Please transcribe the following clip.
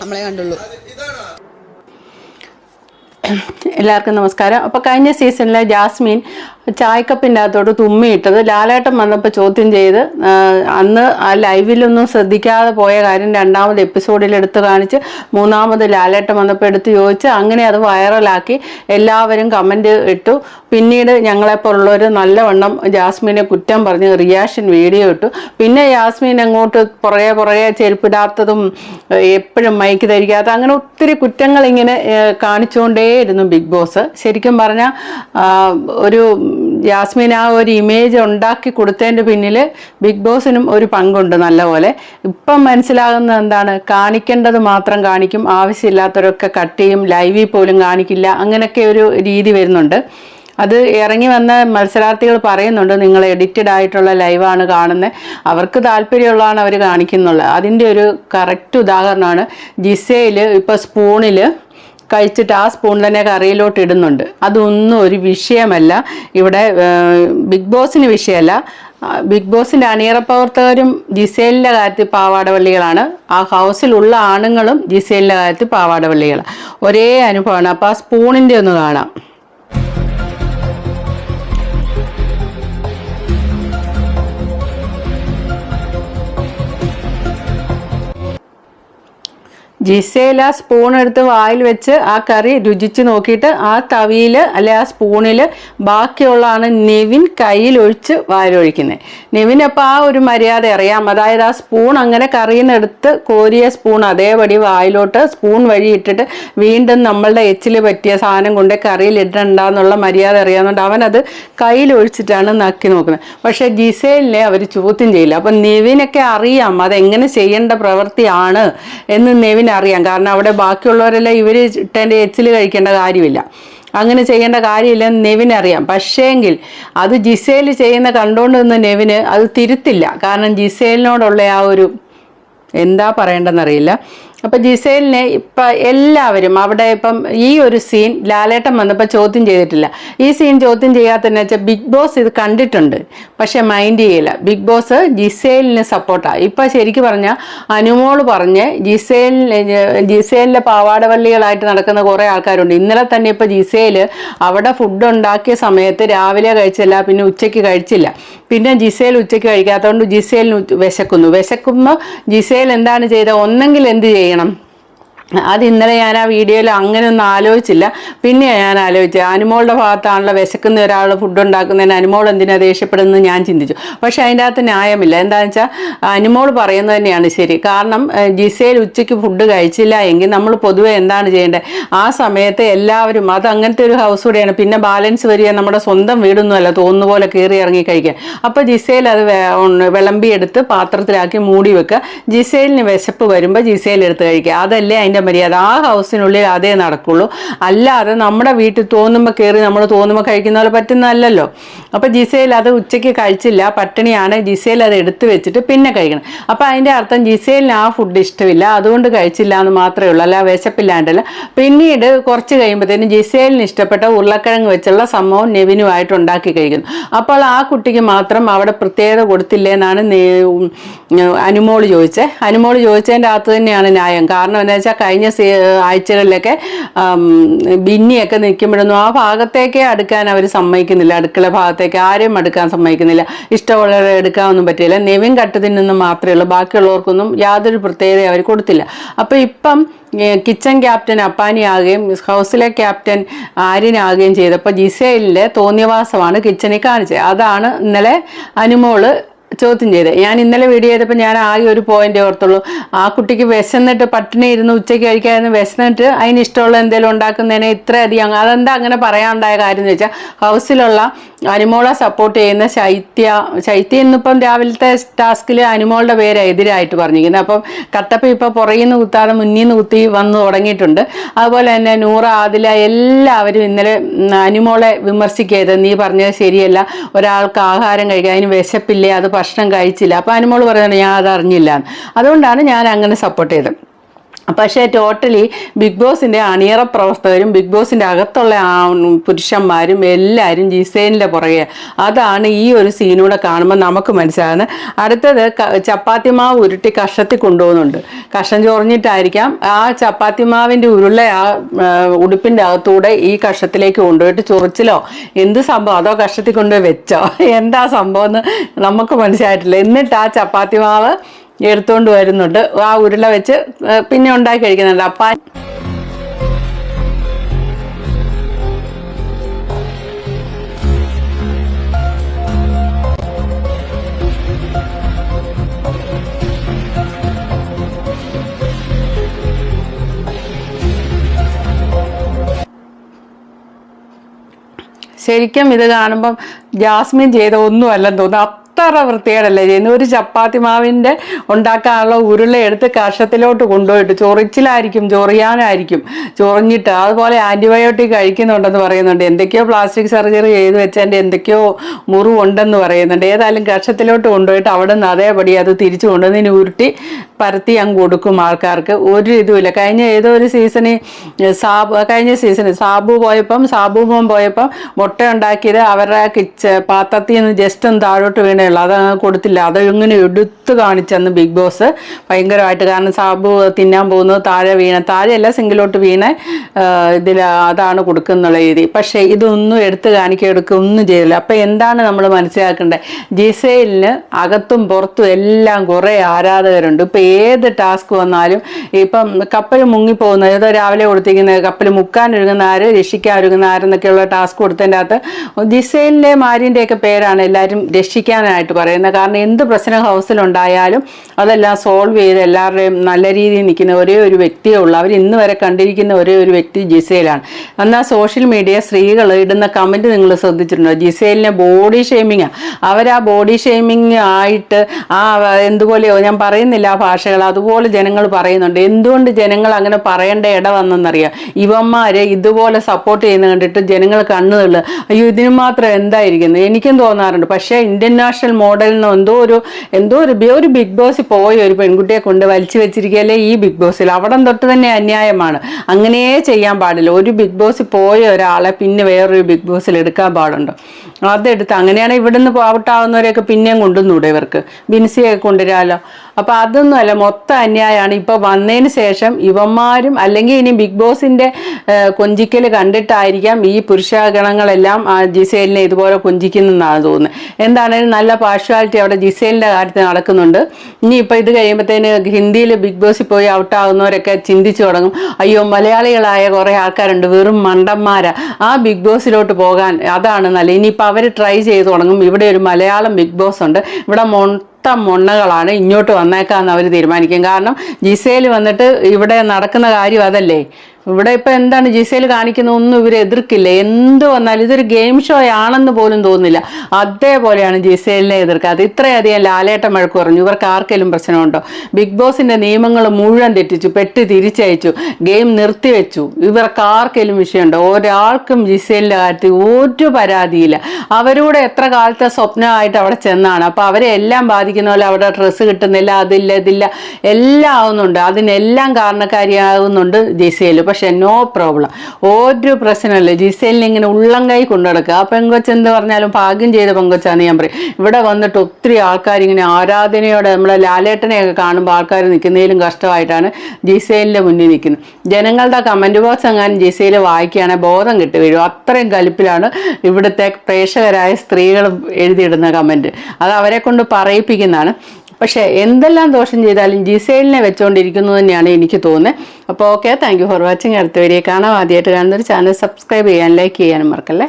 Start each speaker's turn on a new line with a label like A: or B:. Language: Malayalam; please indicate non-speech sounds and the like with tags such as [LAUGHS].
A: നമ്മളെ കണ്ടുള്ളൂ.
B: എല്ലാവർക്കും നമസ്കാരം. അപ്പോൾ കഴിഞ്ഞ സീസണിലെ ജാസ്മിൻ ചായക്കപ്പിന്റെ അകത്തോട്ട് തുമ്മിയിട്ടത്. ലാലേട്ടൻ വന്നപ്പോൾ ചോദ്യം ചെയ്ത് അന്ന് ആ ലൈവിലൊന്നും ശ്രദ്ധിക്കാതെ പോയ കാര്യം രണ്ടാമത് എപ്പിസോഡിൽ എടുത്തു കാണിച്ച് മൂന്നാമത് ലാലേട്ടൻ വന്നപ്പോൾ എടുത്ത് ചോദിച്ച് അങ്ങനെ അത് വൈറലാക്കി എല്ലാവരും കമന്റ് ഇട്ടു. പിന്നീട് ഞങ്ങളെപ്പോലുള്ളവർ നല്ലവണ്ണം ജാസ്മിനെ കുറ്റം പറഞ്ഞ് റിയാക്ഷൻ വീഡിയോ ഇട്ടു. പിന്നെ ജാസ്മിൻ അങ്ങോട്ട് പുറകെ പുറകെ ചെരുപ്പിടാത്തതും എപ്പോഴും മൈക്ക് ധരിക്കാത്ത അങ്ങനെ ഒത്തിരി കുറ്റങ്ങൾ ഇങ്ങനെ കാണിച്ചുകൊണ്ടേയിരുന്നു ബിഗ് ബോസ്. ശരിക്കും പറഞ്ഞാൽ ഒരു ജാസ്മിൻ ആ ഒരു ഇമേജ് ഉണ്ടാക്കി കൊടുത്തതിന്റെ പിന്നിൽ ബിഗ് ബോസിനും ഒരു പങ്കുണ്ട് നല്ലപോലെ. ഇപ്പം മനസ്സിലാകുന്നത് എന്താണ്? കാണിക്കേണ്ടത് മാത്രം കാണിക്കും ആവശ്യമില്ലാത്തവരൊക്കെ കട്ട് ചെയ്യും ലൈവിൽ പോലും കാണിക്കില്ല അങ്ങനെയൊക്കെ ഒരു രീതി വരുന്നുണ്ട്. അത് ഇറങ്ങി വന്ന മത്സരാർത്ഥികൾ പറയുന്നുണ്ട് നിങ്ങൾ എഡിറ്റഡ് ആയിട്ടുള്ള ലൈവാണ് കാണുന്നത് അവർക്ക് താല്പര്യമുള്ളതാണ് അവർ കാണിക്കുന്നുള്ളത്. അതിന്റെ ഒരു കറക്റ്റ് ഉദാഹരണമാണ് ജിസയിൽ ഇപ്പോൾ സ്പൂണിൽ കഴിച്ചിട്ട് ആ സ്പൂൺ തന്നെ കറിയിലോട്ട് ഇടുന്നുണ്ട്. അതൊന്നും ഒരു വിഷയമല്ല. ഇവിടെ ബിഗ് ബോസിന് വിഷയമല്ല. ബിഗ് ബോസിന്റെ അണിയറ പ്രവർത്തകരും ജിസേലിന്റെ കാര്യത്തിൽ പാവാടവള്ളികളാണ്. ആ ഹൗസിലുള്ള ആണുങ്ങളും ജിസേലിന്റെ കാര്യത്തിൽ പാവാടവള്ളികളാണ് ഒരേ അനുഭവമാണ്. അപ്പോൾ ആ സ്പൂണിന്റെ ഒന്ന് കാണാം. ജിസേല സ്പൂൺ എടുത്ത് വായിൽ വെച്ച് ആ കറി രുചിച്ച് നോക്കിയിട്ട് ആ തവിയിൽ അല്ലെ ആ സ്പൂണിൽ ബാക്കിയുള്ളതാണ് നെവിൻ കയ്യിലൊഴിച്ച് വായിലൊഴിക്കുന്നത് നെവിൻ അപ്പോൾ ആ ഒരു മര്യാദ അറിയാം. അതായത് ആ സ്പൂൺ അങ്ങനെ കറിയിൽ നിന്ന് കോരിയ സ്പൂൺ അതേപടി വായിലോട്ട് സ്പൂൺ വഴി ഇട്ടിട്ട് വീണ്ടും നമ്മളുടെ എച്ചിൽ പറ്റിയ സാധനം കൊണ്ട് കറിയിൽ ഇടണ്ടെന്നുള്ള മര്യാദ അറിയാവുന്നതുകൊണ്ട് അവനത് കയ്യിലൊഴിച്ചിട്ടാണ് നക്കി നോക്കുന്നത് പക്ഷേ ജിസേലിനെ അവർ ചോദ്യം ചെയ്യില്ല. അപ്പം നെവിനൊക്കെ അറിയാം അതെങ്ങനെ ചെയ്യേണ്ട പ്രവൃത്തിയാണ് എന്ന് നെവിൻ അറിയാം. കാരണം അവിടെ ബാക്കിയുള്ളവരെല്ലാം ഇവർ ഇട്ടതിന്റെ എച്ചിൽ കഴിക്കേണ്ട കാര്യമില്ല. അങ്ങനെ ചെയ്യേണ്ട കാര്യമില്ലെന്ന് നെവിനറിയാം പക്ഷേങ്കിൽ അത് ജിസേൽ ചെയ്യുന്ന കണ്ടുകൊണ്ട് നിന്ന് നെവിന് അത് തിരുത്തില്ല. കാരണം ജിസേലിനോടുള്ള ആ ഒരു എന്താ പറയേണ്ടെന്നറിയില്ല അപ്പം ജിസേലിനെ ഇപ്പം എല്ലാവരും അവിടെ ഇപ്പം ഈ ഒരു സീൻ ലാലേട്ടൻ വന്നപ്പോൾ ചോദ്യം ചെയ്തിട്ടില്ല. ഈ സീൻ ചോദ്യം ചെയ്യാത്തതെന്ന് വെച്ചാൽ ബിഗ് ബോസ് ഇത് കണ്ടിട്ടുണ്ട്. പക്ഷെ മൈൻഡ് ചെയ്യില്ല. ബിഗ് ബോസ് ജിസേലിന് സപ്പോർട്ടാണ് ഇപ്പം ശരിക്കും പറഞ്ഞാൽ അനുമോൾ പറഞ്ഞ് ജിസേലിന് ജിസേലിന്റെ പാവാടവള്ളികളായിട്ട് നടക്കുന്ന കുറേ ആൾക്കാരുണ്ട്. ഇന്നലെ തന്നെ ഇപ്പോൾ ജിസേൽ അവിടെ ഫുഡ് ഉണ്ടാക്കിയ സമയത്ത് രാവിലെ കഴിച്ചില്ല പിന്നെ ഉച്ചയ്ക്ക് കഴിച്ചില്ല. പിന്നെ ജിസേൽ ഉച്ചയ്ക്ക് കഴിക്കാത്തതുകൊണ്ട് ജിസേലിന് വിശക്കുന്നു. വിശക്കുമ്പോൾ ജിസേൽ എന്താണ് ചെയ്തത്? ഒന്നെങ്കിൽ എന്ത് ചെയ്യണം? ചെയ്യണം അത് ഇന്നലെ ഞാൻ ആ വീഡിയോയിൽ അങ്ങനെ ഒന്നും ആലോചിച്ചില്ല. പിന്നെ ഞാൻ ആലോചിച്ചത് അനുമോളുടെ ഭാഗത്താണല്ലോ വിശക്കുന്ന ഒരാൾ ഫുഡ് ഉണ്ടാക്കുന്നതിന് അനുമോൾ എന്തിനാ ദേഷ്യപ്പെടുന്നത് ഞാൻ ചിന്തിച്ചു. പക്ഷെ അതിന്റെ അകത്ത് ന്യായമില്ല. എന്താണെന്ന് വെച്ചാൽ അനുമോൾ പറയുന്നത് തന്നെയാണ് ശരി. കാരണം ജിസയിൽ ഉച്ചയ്ക്ക് ഫുഡ് കഴിച്ചില്ല എങ്കിൽ നമ്മൾ പൊതുവെ എന്താണ് ചെയ്യേണ്ടത്? ആ സമയത്ത് എല്ലാവരും അത് അങ്ങനത്തെ ഒരു ഹൗസ് കൂടെയാണ്. പിന്നെ ബാലൻസ് വരിക നമ്മുടെ സ്വന്തം വീടൊന്നുമല്ല തോന്നുന്ന പോലെ കയറി ഇറങ്ങി കഴിക്കുക. അപ്പോൾ ജിസയിൽ അത് വിളമ്പിയെടുത്ത് പാത്രത്തിലാക്കി മൂടി വെക്കുക. ജിസയിലിന് വിശപ്പ് വരുമ്പോൾ ജിസയിൽ എടുത്ത് കഴിക്കുക. അതല്ലേ അതിന്റെ മര്യാദ. ആ ഹൗസിനുള്ളിൽ അതേ നടക്കുള്ളൂ. അല്ലാതെ നമ്മുടെ വീട്ടിൽ തോന്നുമ്പോൾ കയറി നമ്മൾ തോന്നുമ്പോൾ കഴിക്കുന്ന പോലെ പറ്റുന്നതല്ലല്ലോ. അപ്പോൾ ജിസയിൽ അത് ഉച്ചയ്ക്ക് കഴിച്ചില്ല. പട്ടിണിയാണ്. ജിസയിൽ അത് എടുത്ത് വെച്ചിട്ട് പിന്നെ കഴിക്കണം. അപ്പോൾ അതിന്റെ അർത്ഥം ജിസയിലിന് ആ ഫുഡ് ഇഷ്ടമില്ല. അതുകൊണ്ട് കഴിച്ചില്ല എന്ന് മാത്രമേ ഉള്ളൂ. അല്ല വിശപ്പില്ലാണ്ടല്ല. പിന്നീട് കുറച്ച് കഴിയുമ്പോഴത്തേനും ജിസയിലിന് ഇഷ്ടപ്പെട്ട ഉരുളക്കിഴങ്ങ് വെച്ചുള്ള സംഭവം നെവിനുമായിട്ട് ഉണ്ടാക്കി കഴിക്കുന്നു. അപ്പോൾ ആ കുട്ടിക്ക് മാത്രം അവിടെ പ്രത്യേകത കൊടുത്തില്ലേ എന്നാണ് അനുമോൾ ചോദിച്ചത് അനുമോൾ ചോദിച്ചതിന്റെ അകത്ത് തന്നെയാണ് ന്യായം. കാരണം എന്താ വെച്ചാൽ കഴിഞ്ഞ ആഴ്ചകളിലൊക്കെ ബിന്നിയൊക്കെ നിൽക്കുമ്പോഴൊന്നും ആ ഭാഗത്തേക്കേ അടുക്കാൻ അവർ സമ്മതിക്കുന്നില്ല. അടുക്കള ഭാഗത്തേക്ക് ആരെയും അടുക്കാൻ സമ്മതിക്കുന്നില്ല. ഇഷ്ടമുള്ളവരെ എടുക്കാനൊന്നും പറ്റില്ല. നെവിൻ കട്ട് നിന്നും മാത്രമേ ഉള്ളൂ. ബാക്കിയുള്ളവർക്കൊന്നും യാതൊരു പ്രത്യേകത അവർ കൊടുത്തില്ല. അപ്പോൾ ഇപ്പം കിച്ചൺ ക്യാപ്റ്റൻ അപ്പാനിയാകുകയും ഹൗസിലെ ക്യാപ്റ്റൻ ആര്യനാകുകയും ചെയ്തപ്പോൾ ജിസേലിലെ തോന്നിയവാസമാണ് കിച്ചണിൽ കാണിച്ചത്. അതാണ് ഇന്നലെ അനുമോൾ ചോദ്യം ചെയ്തത് ഞാൻ ഇന്നലെ വീഡിയോ ചെയ്തപ്പോൾ ഞാൻ ആകെ ഒരു പോയിന്റ് ഓർത്തുള്ളൂ. ആ കുട്ടിക്ക് വിശന്നിട്ട് പട്ടിണി ഇരുന്ന് ഉച്ചയ്ക്ക് കഴിക്കാതെ വിശന്നിട്ട് അതിന് ഇഷ്ടമുള്ള എന്തെങ്കിലും ഉണ്ടാക്കുന്നതിനെ ഇത്രയധികം അതെന്താ അങ്ങനെ പറയാനുണ്ടായ കാര്യം എന്ന് വെച്ചാൽ ഹൗസിലുള്ള അനുമോളെ സപ്പോർട്ട് ചെയ്യുന്ന ശൈത്യ ശൈത്യ ഇന്നിപ്പം രാവിലത്തെ ടാസ്കിൽ അനുമോളുടെ പേര് എതിരായിട്ട് പറഞ്ഞിരിക്കുന്നത് അപ്പം കട്ടപ്പ ഇപ്പം പുറകിൽ നിന്ന് കുത്താതെ മുന്നിൽ നിന്ന് കുത്തി വന്നു തുടങ്ങിയിട്ടുണ്ട്. അതുപോലെ തന്നെ നൂറ ആദില എല്ലാവരും ഇന്നലെ അനിമോളെ വിമർശിക്കരുത്. നീ പറഞ്ഞത് ശരിയല്ല. ഒരാൾക്ക് ആഹാരം കഴിക്കാൻ അതിന് വിശപ്പില്ലേ അത് ഭക്ഷണം കഴിച്ചില്ല. അപ്പം അനുമോൾ പറയുന്നത് ഞാൻ അത് അറിഞ്ഞില്ല അതുകൊണ്ടാണ് ഞാൻ അങ്ങനെ സപ്പോർട്ട് ചെയ്തത്. പക്ഷേ ടോട്ടലി ബിഗ് ബോസിന്റെ അണിയറ പ്രവർത്തകരും ബിഗ് ബോസിന്റെ അകത്തുള്ള പുരുഷന്മാരും എല്ലാവരും ജിസൈനിന്റെ പുറകെ. അതാണ് ഈ ഒരു സീനൂടെ കാണുമ്പോൾ നമുക്ക് മനസ്സിലാകുന്നത്. അടുത്തത് ചപ്പാത്തി മാവ് ഉരുട്ടി കഷത്തി കൊണ്ടുപോകുന്നുണ്ട്. കഷം ചൊറിഞ്ഞിട്ടായിരിക്കാം. ആ ചപ്പാത്തി മാവിന്റെ ഉരുള ആ ഉടുപ്പിന്റെ അകത്തൂടെ ഈ കഷത്തിലേക്ക് കൊണ്ടുപോയിട്ട് ചൊറിച്ചിലോ എന്ത് സംഭവം? അതോ കഷത്തിൽ കൊണ്ടുപോയി വെച്ചോ? [LAUGHS] എന്താ സംഭവം എന്ന് നമുക്ക് മനസ്സിലായിട്ടില്ല. എന്നിട്ട് ആ ചപ്പാത്തി മാവ് എടുത്തുകൊണ്ട് വരുന്നുണ്ട്. ആ ഉരുള വെച്ച് പിന്നെ ഉണ്ടാക്കി കഴിക്കുന്നുണ്ട്. അപ്പം ശരിക്കും ഇത് കാണുമ്പം ജാസ്മിൻ ചെയ്ത ഒന്നും അല്ലെന്ന് തോന്നുന്നു. അത്ര വൃത്തികേടല്ലേ ചെയ്യുന്നത്? ഒരു ചപ്പാത്തി മാവിന്റെ ഉണ്ടാക്കാനുള്ള ഉരുള എടുത്ത് കഷത്തിലോട്ട് കൊണ്ടുപോയിട്ട് ചൊറിച്ചിലായിരിക്കും ചൊറിയാനായിരിക്കും ചൊറിഞ്ഞിട്ട്. അതുപോലെ ആന്റിബയോട്ടിക് കഴിക്കുന്നുണ്ടെന്ന് പറയുന്നുണ്ട്. എന്തൊക്കെയോ പ്ലാസ്റ്റിക് സർജറി ചെയ്ത് വെച്ചതിന്റെ എന്തൊക്കെയോ മുറിവുണ്ടെന്ന് പറയുന്നുണ്ട്. ഏതായാലും കഷത്തിലോട്ട് കൊണ്ടുപോയിട്ട് അവിടെ നിന്ന് അതേപടി അത് തിരിച്ചു കൊണ്ടുവന്നതിന് ഉരുട്ടി പരത്തി അങ്ങ് കൊടുക്കും ആൾക്കാർക്ക്. ഒരു ഇതുമില്ല. കഴിഞ്ഞ ഏതോ ഒരു സീസണിൽ സാബു കഴിഞ്ഞ സീസണിൽ സാബു പോയപ്പം സാബു മോൻ പോയപ്പം മുട്ട ഉണ്ടാക്കിയത് അവരുടെ കിച്ച പാത്രത്തിൽ നിന്ന് ജസ്റ്റ് ഒന്ന് താഴോട്ട് വീണേ ഉള്ളൂ. അത് കൊടുത്തില്ല. അത് ഇങ്ങനെ എടുത്ത് കാണിച്ചെന്ന് ബിഗ് ബോസ്. ഭയങ്കരമായിട്ട്. കാരണം സാബു തിന്നാൻ പോകുന്നത് താഴെ വീണ താഴെയല്ല സിംഗിലോട്ട് വീണ ഇതിൽ അതാണ് കൊടുക്കുന്നുള്ള രീതി. പക്ഷേ ഇതൊന്നും എടുത്ത് കാണിക്കുക എടുക്കുക ഒന്നും ചെയ്തില്ല. അപ്പോൾ എന്താണ് നമ്മൾ മനസ്സിലാക്കേണ്ടത്? ജിസൈലിന് അകത്തും പുറത്തും എല്ലാം കുറേ ആരാധകരുണ്ട്. ഇപ്പം ഏത് ടാസ്ക് വന്നാലും ഇപ്പം കപ്പൽ മുങ്ങിപ്പോകുന്നത് ഏതോ രാവിലെ കൊടുത്തിരിക്കുന്ന കപ്പൽ മുക്കാൻ ഒരുങ്ങുന്ന ആര് രക്ഷിക്കാൻ ഒരുങ്ങുന്ന ആരെന്നൊക്കെയുള്ള ടാസ്ക് കൊടുത്തതിന്റെ അകത്ത് ജിസൈലിന്റെ മാരിന്റെയൊക്കെ പേരാണ്. എല്ലാവരും രക്ഷിക്കാനായിട്ട് പറയുന്നത്. കാരണം എന്ത് പ്രശ്നം ഹൗസിലുണ്ടായാലും അതെല്ലാം സോൾവ് ചെയ്ത് എല്ലാവരുടെയും നല്ല രീതിയിൽ നിൽക്കുന്ന ഒരേ ഒരു വ്യക്തിയേ ഉള്ളൂ. അവർ ഇന്ന് വരെ കണ്ടിരിക്കുന്ന ഒരേ ഒരു വ്യക്തി ജിസേലാണ്. എന്നാൽ സോഷ്യൽ മീഡിയ സ്ത്രീകൾ ഇടുന്ന കമന്റ് നിങ്ങൾ ശ്രദ്ധിച്ചിട്ടുണ്ടോ? ജിസേലിനെ ബോഡി ഷെയ്മിങ്ങാണ് അവർ ആ ബോഡി ഷെയ്മിങ് ആയിട്ട് ആ എന്തുപോലെയോ ഞാൻ പറയുന്നില്ല ആ ഭാഷകൾ അതുപോലെ ജനങ്ങൾ പറയുന്നുണ്ട്. എന്തുകൊണ്ട് ജനങ്ങൾ അങ്ങനെ പറയേണ്ട ഇട വന്നെന്നറിയാം? ഇവന്മാരെ ഇതുപോലെ സപ്പോർട്ട് ചെയ്യുന്ന കണ്ടിട്ട് ജനങ്ങൾ കണ്ണു തള്ളുക അയ്യോ ഇതിന് മാത്രം എന്തായിരിക്കുന്നു? എനിക്കും തോന്നാറുണ്ട്. പക്ഷേ ഇന്ത്യൻ നാഷണൽ മോഡലിന് എന്തോ ഒരു എന്തോ ഒരു ഒരു ബിഗ് ബോസ് പോയി ഒരു പെൺകുട്ടിയെ കൊണ്ട് വലിച്ചു വെച്ചിരിക്കുകയല്ലേ ഈ ബിഗ് ബോസിൽ. അവിടം തൊട്ട് തന്നെ അന്യായമാണ്. അങ്ങനെയേ ചെയ്യാൻ പാടില്ല. ഒരു ബിഗ് ബോസ് പോയ ഒരാളെ പിന്നെ വേറൊരു ബിഗ് ബോസിൽ എടുക്കാൻ പാടുണ്ട്? അതെടുത്ത് അങ്ങനെയാണ് ഇവിടുന്ന് ഔട്ടാവുന്നവരെയൊക്കെ പിന്നെയും കൊണ്ടുവന്നൂടെ ഇവർക്ക്. ബിൻസിയൊക്കെ കൊണ്ടുവരാമല്ലോ അപ്പൊ അതൊന്നുമല്ല മൊത്തം അന്യായമാണ് ഇപ്പൊ വന്നതിന് ശേഷം ഇവന്മാരും അല്ലെങ്കിൽ ഇനി ബിഗ് ബോസിന്റെ കൊഞ്ചിക്കൽ കണ്ടിട്ടായിരിക്കാം ഈ പുരുഷഗണങ്ങളെല്ലാം ജിസേലിനെ ഇതുപോലെ കൊഞ്ചിക്കുന്നെന്നാണ് തോന്നുന്നത്. എന്താണേലും നല്ല പാർഷ്വാലിറ്റി അവിടെ ജിസേലിന്റെ കാര്യത്തിൽ നടക്കുന്നുണ്ട്. ഇനി ഇപ്പൊ ഇത് കഴിയുമ്പോഴത്തേന് ഹിന്ദിയിൽ ബിഗ് ബോസിൽ പോയി ഔട്ടാകുന്നവരൊക്കെ ചിന്തിച്ചു തുടങ്ങും. അയ്യോ മലയാളികളായ കുറേ ആൾക്കാരുണ്ട്. വെറും മണ്ടന്മാരാ. ആ ബിഗ് ബോസിലോട്ട് പോകാൻ അതാണ് നല്ല ഇനിയിപ്പോൾ അവർ ട്രൈ ചെയ്ത് തുടങ്ങും. ഇവിടെ ഒരു മലയാളം ബിഗ് ബോസ് ഉണ്ട്. ഇവിടെ മൊത്തം മൊണ്ണകളാണ് ഇങ്ങോട്ട് വന്നേക്കാന്ന് അവർ തീരുമാനിക്കും. കാരണം ജിസേൽ വന്നിട്ട് ഇവിടെ നടക്കുന്ന കാര്യം അതല്ലേ? ഇവിടെ ഇപ്പൊ എന്താണ് ജിസേൽ കാണിക്കുന്ന ഒന്നും ഇവർ എതിർക്കില്ല. എന്ത് വന്നാലും ഇതൊരു ഗെയിം ഷോ ആണെന്ന് പോലും തോന്നുന്നില്ല. അതേപോലെയാണ് ജിസേലിനെ എതിർക്കാതെ ഇത്രയധികം ലാലേട്ട മഴക്ക് പറഞ്ഞു. ഇവർക്ക് ആർക്കെങ്കിലും പ്രശ്നമുണ്ടോ? ബിഗ് ബോസിന്റെ നിയമങ്ങൾ മുഴുവൻ തെറ്റിച്ചു. പെട്ടി തിരിച്ചയച്ചു. ഗെയിം നിർത്തിവെച്ചു. ഇവർക്ക് ആർക്കെങ്കിലും വിഷയമുണ്ടോ? ഒരാൾക്കും ജിസേലിന്റെ കാര്യത്തിൽ ഒരു പരാതിയില്ല. അവരോട് എത്ര കാലത്തെ സ്വപ്നമായിട്ട് അവിടെ ചെന്നാണ്. അപ്പൊ അവരെ എല്ലാം ബാധിക്കുന്ന പോലെ അവിടെ ഡ്രസ്സ് കിട്ടുന്നില്ല അതില്ല ഇതില്ല. എല്ലാം ആവുന്നുണ്ട്. അതിനെല്ലാം കാരണക്കാരിയാകുന്നുണ്ട് ജിസേൽ പക്ഷെ നോ പ്രോബ്ലം ഒരു പ്രശ്നമില്ല ജിസേലിനെ ഇങ്ങനെ ഉള്ളം കൈ കൊണ്ടു നടക്കുക. ആ പെങ്കൊച്ച എന്ത് പറഞ്ഞാലും ഭാഗ്യം ചെയ്ത പെങ്കൊച്ചാന്ന് ഞാൻ പറയും. ഇവിടെ വന്നിട്ട് ഒത്തിരി ആൾക്കാർ ഇങ്ങനെ ആരാധനയോടെ നമ്മളെ ലാലേട്ടനെയൊക്കെ കാണുമ്പോൾ ആൾക്കാർ നിൽക്കുന്നതിലും കഷ്ടമായിട്ടാണ് ജിസേലിന്റെ മുന്നിൽ നിൽക്കുന്നത്. ജനങ്ങളുടെ കമന്റ് ബോക്സ് എങ്ങാനും ജിസേൽ വായിക്കുകയാണെങ്കിൽ ബോധം കിട്ടി വരും. അത്രയും കലിപ്പിലാണ് ഇവിടുത്തെ പ്രേക്ഷകരായ സ്ത്രീകൾ എഴുതിയിടുന്ന കമന്റ് അത് അവരെ കൊണ്ട് പറയിപ്പിക്കുന്നതാണ്. പക്ഷേ എന്തെല്ലാം ദോഷം ചെയ്താലും ജിസൈലിനെ വെച്ചുകൊണ്ടിരിക്കുന്നു തന്നെയാണ് എനിക്ക് തോന്നുന്നത് അപ്പോൾ ഓക്കെ താങ്ക് ഫോർ വാച്ചിങ് അടുത്ത വരിക കാണാം. ആദ്യമായിട്ട് കാണുന്ന ഒരു ചാനൽ സബ്സ്ക്രൈബ് ചെയ്യാൻ ലൈക്ക് ചെയ്യാനും മറക്കല്ലേ?